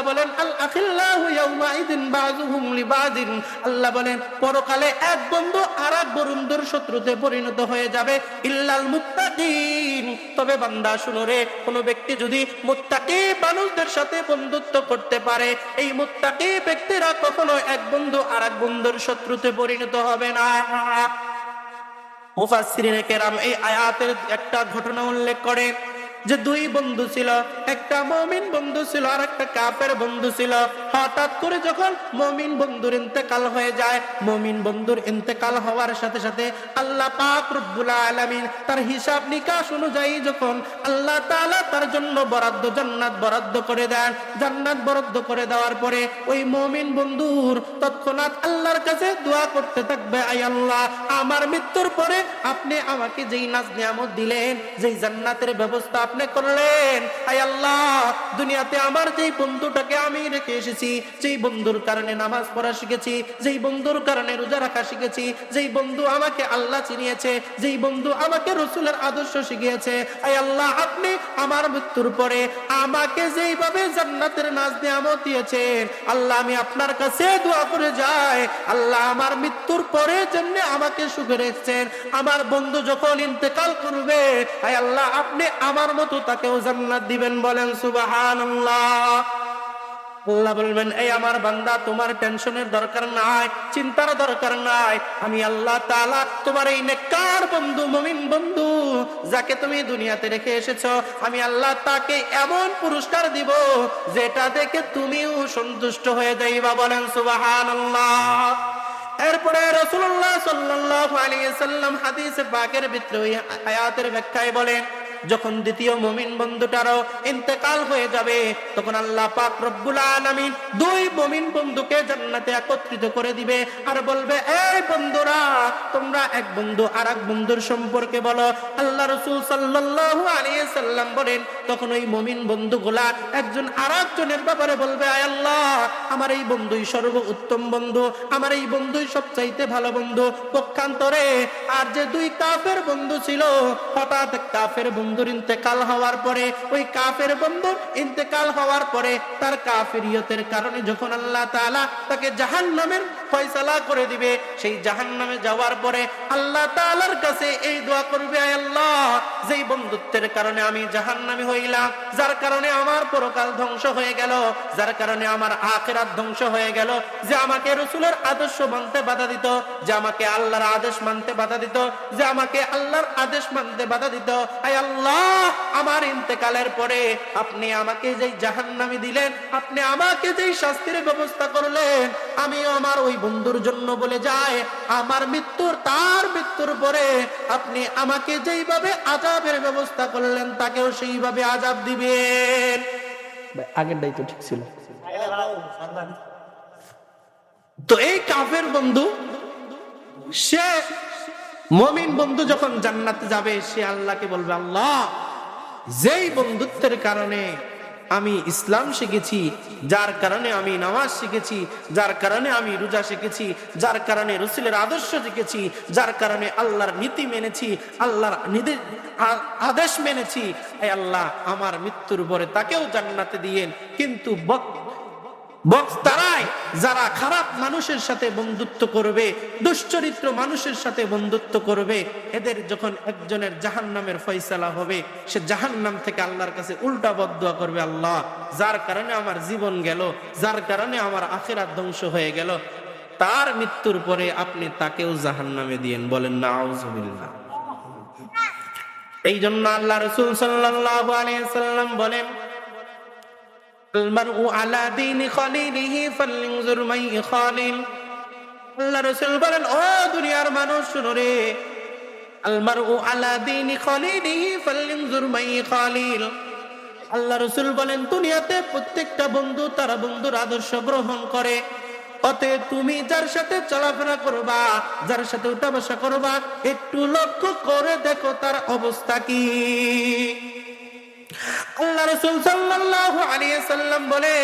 আল্লাহ বলেন আল্লাহ বলেন, পরকালে এক বন্ধু আর এক শত্রুতে পরিণত হয়ে যাবে। ইল্লাল মুত্তাকিন। তবে বান্দা, শুনো রে, কোন ব্যক্তি যদি মুত্তাকি মানুষদের সাথে বন্ধুত্ব করতে পারে, এই মুত্তাকি ব্যক্তিরা কখনো এক বন্ধু আর এক বন্ধুর শত্রুতে পরিণত হবে না। মুফাসসিরিনে কেরাম এই আয়াতের একটা ঘটনা উল্লেখ করে যে দুই বন্ধু ছিল, একটা মমিন বন্ধু ছিল আর একটা কাপের বন্ধু ছিল। হঠাৎ করে যখন মমিন বন্ধুর ইন্তেকাল হয়ে যায়, মমিন বন্ধুর ইন্তেকাল হওয়ার সাথে সাথে আল্লাহ পাক রব্বুল আলামিন তার হিসাব নিকাশ অনুযায়ী যখন আল্লাহ তাআলা তার জন্য বরাদ্দ, জান্নাত বরাদ্দ করে দেন, জান্নাত বরাদ্দ করে দেওয়ার পরে ওই মমিন বন্ধুর তৎক্ষণাৎ আল্লাহর কাছে দোয়া করতে থাকবে আই আল্লাহ, আমার মৃত্যুর পরে আপনি আমাকে যেই নাজ নিয়ামত দিলেন, যেই জান্নাতের ব্যবস্থা আপনি করলেন। আই আল্লাহ, দুনিয়াতে আমার যেই বন্ধুটাকে আমি রেখে এসেছি, যেই বন্ধুর কারণে নামাজ পড়া শিখেছি, যেই বন্ধুর কারণে রোজা রাখা শিখেছি, যেই বন্ধু আমাকে আল্লাহ চিনিয়েছে, যেই বন্ধু আমাকে রসুলের আদর্শ শিখিয়েছে আই আল্লাহ, আপনি আমার মৃত্যুর পরে আমাকে যেইভাবে জান্নাতের নাজ নিয়ামত দিয়েছেন আল্লাহ আমি আপনার কাছে দোয়া করে যাই, আল্লাহ আমার মৃত্যুর পরে যেমনি আমাকে সুখে রেখেছেন, আমার বন্ধু যখন ইন্তেকাল করবে, আয় আল্লাহ, আপনি আমার মতো তাকেও জান্নাত দিবেন বলেন, সুবহানাল্লাহ। আল্লাহ বলবেন, এই আমার বান্দা, তোমার টেনশনের দরকার নাই, চিন্তার দরকার নাই। আমি আল্লাহ তোমার এই বন্ধু বন্ধু, যাকে তুমি দুনিয়াতে রেখে আমি আল্লাহ তাকে এমন পুরস্কার দিব, যেটা দেখে তুমিও সন্তুষ্ট হয়ে যাইবা বলেন এরপরে ভিতরে আয়াতের ব্যাখ্যায় বলেন যখন দ্বিতীয় মুমিন বন্ধুটারও ইন্তেকাল হয়ে যাবে, তখন আল্লাহ পাক রব্বুল আলামিন দুই মুমিন বন্ধুকে জান্নাতে একত্রিত করে দিবে আর বলবে, এই বন্ধুরা, তোমরা এক বন্ধু আর এক বন্ধুর সম্পর্কে বলো। আল্লাহ রসুল সাল্লাল্লাহু আলাইহি সাল্লাম বলেন, তখন ওই মুমিন বন্ধুগুলা একজন আর একজনের ব্যাপারে বলবে, আয় আল্লাহ, আমার এই বন্ধুই সর্ব উত্তম বন্ধু, আমার এই বন্ধুই সবচাইতে ভালো বন্ধু। পক্ষান্তরে আর যে দুই কাফের বন্ধু ছিল, হঠাৎ কাফের বন্ধুর ইন্তেকাল হওয়ার পরে, ওই কাফের বন্ধু ইন্তেকাল হওয়ার পরে তার কাফিরিয়তের কারণে যখন আল্লাহ তাআলা তাকে জাহান্নামের ফয়সালা করে দিবে, সেই জাহান্নামে যাওয়ার পরে আল্লাহ তাআলার কাছে এই দোয়া করবে, আয় আল্লাহ, যেই বন্ধুত্বের কারণে আমি জাহান্নামী হইলাম, যার কারণে আমার পরকাল ধ্বংস হয়ে গেল, যার কারণে আমার আখেরাত ধ্বংস হয়ে গেল, যে আমাকে রসুলের আদর্শ মানতে বাধা দিত, যে আমাকে আল্লাহর আদেশ মানতে বাধা দিত, যে আমাকে আল্লাহর আদেশ মানতে বাধা দিত, আয় আল্লাহ, আমার ইন্তেকালের পরে আপনি আমাকে যেই জাহান্নামি দিলেন, আপনি আমাকে যেই শাস্তির ব্যবস্থা করলেন, আমিও আমার ওই বন্ধুর জন্য বলে যায় আমার মৃত্যুর তার মৃত্যুর পরে আপনি আমাকে যেইভাবে আজাবের ব্যবস্থা করলেন তাকেও সেইভাবে আজাব দিবেন। আগেরটাই তো ঠিক ছিল। তো এই কাফের বন্ধু সে মমিন বন্ধু যখন জান্নাতে যাবে সে আল্লাহকে বলবে আল্লাহ যেই বন্ধুত্বের কারণে আমি ইসলাম শিখেছি, যার কারণে আমি নামাজ শিখেছি, যার কারণে আমি রোজা শিখেছি, যার কারণে রসুলের আদর্শ শিখেছি, যার কারণে আল্লাহর নীতি মেনেছি, আল্লাহর আদেশ মেনেছি। আল্লাহ, আমার মৃত্যুর পরে তাকেও জান্নাতে দিয়েন কিন্তু বক্তারাই যারা খারাপ মানুষের সাথে বন্ধুত্ব করবে দুশ্চরিত্র মানুষের সাথে বন্ধুত্ব করবে এদের যখন একজনের জাহান নামের ফয়সালা হবে সে জাহান নাম থেকে আল্লাহর কাছে উল্টা বদুয়া করবে আল্লাহ যার কারণে আমার জীবন গেল যার কারণে আমার আখেরাত ধ্বংস হয়ে গেল তার মৃত্যুর পরে আপনি তাকেও জাহান নামে দিয়েন। বলেন না এই জন্য আল্লাহ রসুল সাল্লাল্লাহু আলাইহি সাল্লাম বলেন المرء على دين خليله فلينظر من يخالل আল্লাহ রসুল বলেন ও দুনিয়ার মানুষ শুনো রে আলমারু আলা দিনি খলিলিহি ফালইনজুর মাই খালিল আল্লাহ রসুল বলেন দুনিয়াতে প্রত্যেকটা বন্ধু তারা বন্ধুর আদর্শ গ্রহণ করে অতএব তুমি যার সাথে চলাফেরা করবা যার সাথে উঠা বসা করবা একটু লক্ষ্য করে দেখো তার অবস্থা কি আল্লাহ রসুল সাল্লাল্লাহু আলাইহি সাল্লাম বলে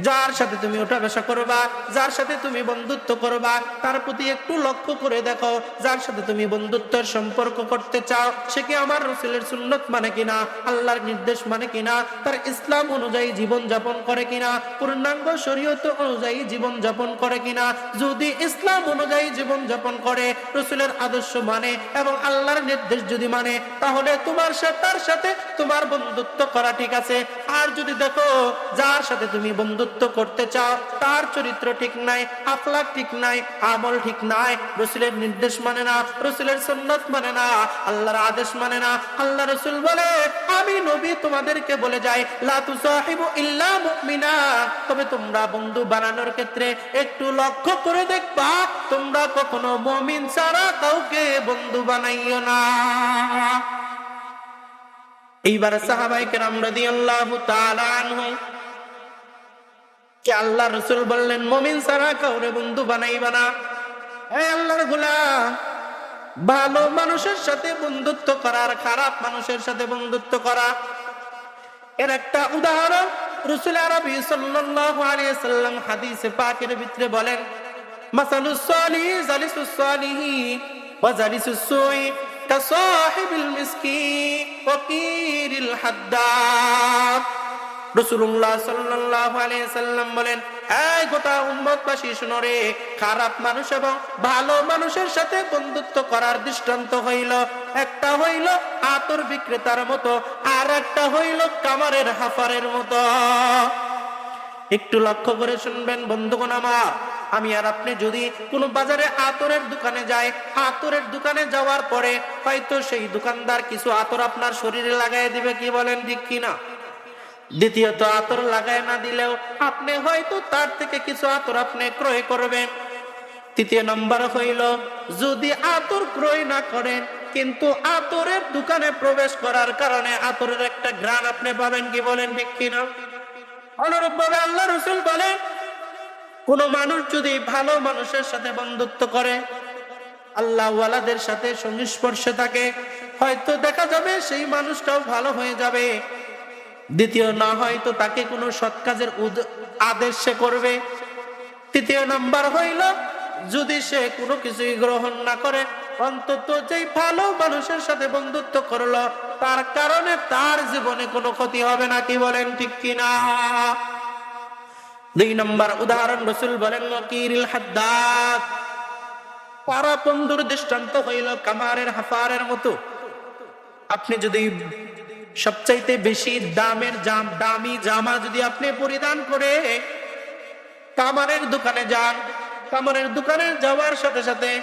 যার সাথে তুমি ওঠা বসা করবা, যার সাথে তুমি বন্ধুত্ব করবা, তার প্রতি একটু লক্ষ্য করে দেখো, যার সাথে তুমি বন্ধুত্বের সম্পর্ক করতে চাও, সে কি আমার রসুলের সুন্নত মানে কিনা, আল্লাহর নির্দেশ মানে কিনা, তার ইসলাম অনুযায়ী জীবন যাপন করে কিনা, পূর্ণাঙ্গ শরীয়ত অনুযায়ী জীবন যাপন করে কিনা, যদি ইসলাম অনুযায়ী জীবন যাপন করে, রসুলের আদর্শ মানে এবং আল্লাহর নির্দেশ যদি মানে তাহলে তোমার সাথে তার সাথে তোমার বন্ধুত্ব করা ঠিক আছে। আর যদি দেখো, যার সাথে তুমি বন্ধুত্ব করতে চাও, তার চরিত্র ঠিক নাই আখলাক ঠিক নাই, আমল ঠিক নাই, রসুলের নির্দেশ মানে না, রসুলের সন্ন্যত মানে না, আল্লাহর আদেশ মানে না, আল্লাহ রসুল বলে, আমি নবী তোমাদেরকে বলে যাই, লা তুসাহিবু ইল্লা মুমিনা। তবে তোমরা বন্ধু বানানোর ক্ষেত্রে একটু লক্ষ্য করে দেখবা, তোমরা কখনো মমিন ছাড়া কাউকে বন্ধু বানাইও না। এইবার সাহাবাই কেরাম রাদিয়াল্লাহু তাআলা আনহু কে আল্লাহ রসুল বললেন, মমিন সারা কাউরে বন্ধু বানাইবা না। আল্লাহর গোলাম, ভালো মানুষের সাথে বন্ধুত্ব করার খারাপ মানুষের সাথে বন্ধুত্ব করা। এর একটা উদাহরণ রসুল আরবি সাল্লাল্লাহু আলাইহি সাল্লাম হাদিসে পাকের ভিতরে বলেন, মাসালুস সালিহ জালিসুস সালিহি ওয়া জালিসুস সুই কাসাহিবিল মিসকিন ওয়া হাদ্দাদ খারাপ মানুষ এবং ভালো মানুষের সাথে বন্ধুত্ব করার দৃষ্টান্ত হইল। একটা হইল আতর বিক্রেতার মতো, আর একটা হইল কামারের হাফারের মতো। একটু লক্ষ্য করে শুনবেন, বন্ধুগণ আমার, আমি আর আপনি যদি কোনো বাজারে আতরের দোকানে যাই, আতরের দোকানে যাওয়ার পরে হয়তো সেই দোকানদার কিছু আতর আপনার শরীরে লাগাই দিবে, কি বলেন, ঠিক কিনা? দ্বিতীয়ত আতর লাগায় না দিলেও আপনি হয়তো তার থেকে কিছু আতর আপনি ক্রয় করবেন। তৃতীয় নম্বর হইল, যদি আতর ক্রয় না করেন, কিন্তু আতরের দোকানে প্রবেশ করার কারণে আতরের একটা গ্রান আপনি পাবেন কি বলেন ঠিক অনুরূপ ভাবে আল্লাহ রসুল বলেন, কোন মানুষ যদি ভালো মানুষের সাথে বন্ধুত্ব করে, আল্লাহওয়ালাদের সাথে সংস্পর্শে থাকে, হয়তো দেখা যাবে সেই মানুষটাও ভালো হয়ে যাবে। দ্বিতীয় না হয় তো তাকে কোনো সৎ কাজের আদেশ সে করবে। তৃতীয় নাম্বার হইল, যদি সে কোনো কিছুই গ্রহণ না করে, অন্তত যেই ভালো মানুষের সাথে বন্ধুত্ব করল, তার কারণে তার জীবনে কোনো ক্ষতি হবে না, কি বলেন ঠিক কিনা? দুই নম্বর উদাহরণ, রসুল বলেন মকিরিল হাদ্দাদ। পারা বন্ধুর দৃষ্টান্ত হইল কামারের হাফারের মতো। আপনি যদি সবচাইতে বেশি দামের জাম, দামি জামা যদি আপনি পরিধান করে, কামারের দোকানে যান, কামারের দোকানে যাওয়ার সাথে সাথে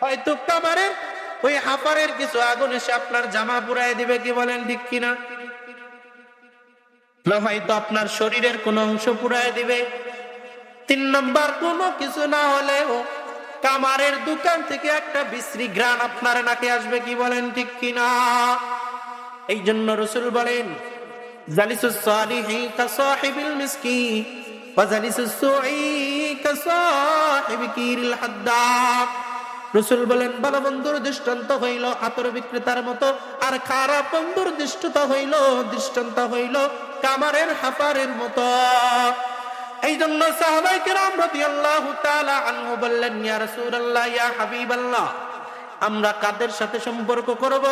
হয়তো কামারের ওই হাফারের কিছু আগুন এসে আপনার জামা পুরাই দিবে, কি বলেন, ঠিক কিনা? না হয়তো আপনার শরীরের কোন অংশ পুরাই দিবে। তিন নম্বর, কোনো কিছু না হলেও কামারের দোকান থেকে একটা বিশ্রী গ্রান আপনার নাকে আসবে, কি বলেন, ঠিক কিনা? এই জন্য রসুল বলেন রসুল বলেন, ভালো বন্ধুর দৃষ্টান্ত হইল আতর বিক্রেতার মতো, আর খারাপ বন্ধুর দৃষ্টতা হইল দৃষ্টান্ত হইল কামারের হাফারের মতো। এই জন্য সাহাবাই কেরাম রাদিয়াল্লাহু তাআলা আনহু বললেন, ইয়া রাসূলুল্লাহ, ইয়া হাবিবাল্লাহ আমরা কাদের সাথে সম্পর্ক করব?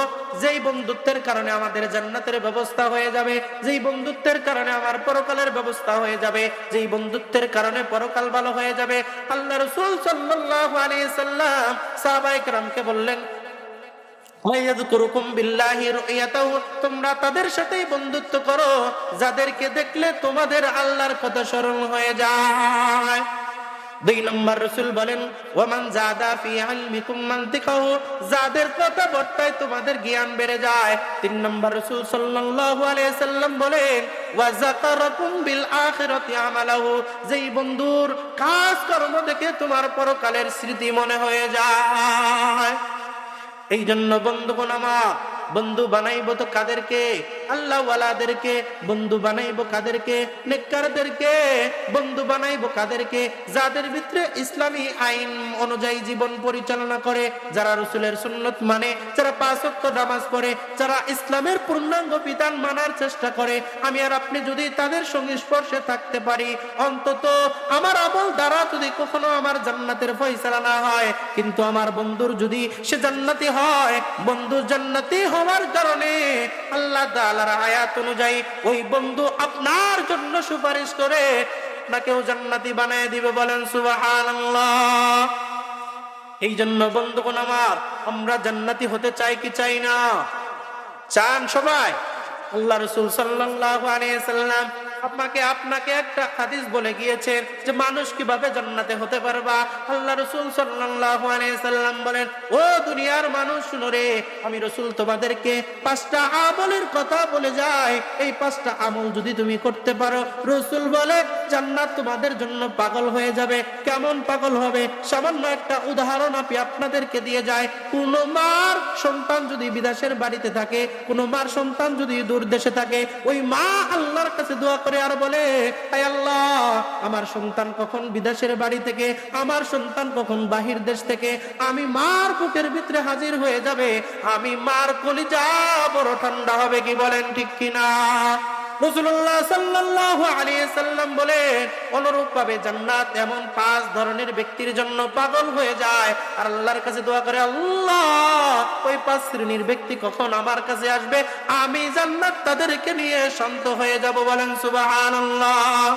যেই বন্ধুত্বের কারণে আমাদের জান্নাতের ব্যবস্থা হয়ে যাবে, যেই বন্ধুত্বের কারণে আমার পরকালের ব্যবস্থা হয়ে যাবে, যেই বন্ধুত্বের কারণে পরকাল ভালো হয়ে যাবে। আল্লাহ রসুল সাল্লাল্লাহু আলাইহি সাল্লাম সাহাবায়ে কেরামকে বললেন তোমরা তাদের সাথেই বন্ধুত্ব করো, যাদেরকে দেখলে তোমাদের আল্লাহর কথা স্মরণ হয়ে যায়। দুই নম্বর রসুল বলেন, ওমান জাদা ফি ইলমিকুম মানতিকাহু যাদের কথা বর্তায় তোমাদের জ্ঞান বেড়ে যায়। তিন নম্বর রসুল সাল্লাল্লাহু আলাইহি সাল্লাম বলেন ওয়া যাকারাকুম বিল আখিরাতি আমালাহু যেই বন্ধুর কাজ কর্ম দেখে তোমার পরকালের স্মৃতি মনে হয়ে যায়। এই জন্য বন্ধুগণ আমার বন্ধু বানাইবো তো কাদেরকে? আল্লাহ ওয়ালাদেরকে। বন্ধু বানাইবো কাদেরকে? নেককারদেরকে। বন্ধু বানাইবো কাদেরকে? যাদের ভিতরে ইসলামী আইন অনুযায়ী জীবন পরিচালনা করে, যারা রসুলের সুন্নত মানে যারা পাঁচ নামাজ পড়ে, যারা ইসলামের পূর্ণাঙ্গ বিধান মানার চেষ্টা করে, আমি আর আপনি যদি তাদের সঙ্গে স্পর্শে থাকতে পারি, অন্তত আমার আমল দ্বারা যদি কখনো আমার জান্নাতের ফয়সালা না হয়, কিন্তু আমার বন্ধুর যদি সে জান্নাতি হয়, বন্ধু জান্নাতি হওয়ার কারণে আল্লাহ তাআলার আয়াত অনুযায়ী ওই বন্ধু আপনার জন্য সুপারিশ করে আপনাকেও জান্নাতি বানিয়ে দিবে বলেন সুবহানাল্লাহ। এই জন্য বন্ধুগণ আমার, আমরা জান্নাতি হতে চাই কি চাই না? চান সবাই? আল্লাহ রসুল সাল্লাল্লাহু আলাইহি সাল্লাম আপনাকে আপনাকে একটা হাদিস বলে গিয়েছেন যে মানুষ কীভাবে জান্নাতে হতে পারবা? আল্লাহ রসুল আলাইহি সাল্লাম বলেন, ও দুনিয়ার মানুষ, শুনো রে, আমি রসুল তোমাদেরকে পাঁচটা আমলের কথা বলে যাই। এই পাঁচটা আমল যদি তুমি করতে পারো, রসুল বলে, জান্নাত তোমাদের জন্য পাগল হয়ে যাবে। কেমন পাগল হবে? সামান্য একটা উদাহরণ আমি আপনাদেরকে দিয়ে যায় কোন মার সন্তান যদি বিদেশের বাড়িতে থাকে, কোন মার সন্তান যদি দূর দেশে থাকে, ওই মা আল্লাহর কাছে দোয়া করে আর বলে আল্লাহ, আমার সন্তান কখন বিদেশের বাড়ি থেকে, আমার সন্তান কখন বাহির দেশ থেকে, আমি মার বুকের ভিতরে হাজির হয়ে যাবে, আমি মার কলিজা বড় ঠান্ডা হবে কি বলেন ঠিক কিনা? অনুরূপ ভাবে জান্নাত এমন পাঁচ ধরনের ব্যক্তির জন্য পাগল হয়ে যায়। আর আল্লাহর কাছে দোয়া করে, আল্লাহ, ওই পাঁচ শ্রেণির ব্যক্তি কখন আমার কাছে আসবে? আমি জান্নাত তাদেরকে নিয়ে শান্ত হয়ে যাব। বলেন, সুবহানাল্লাহ।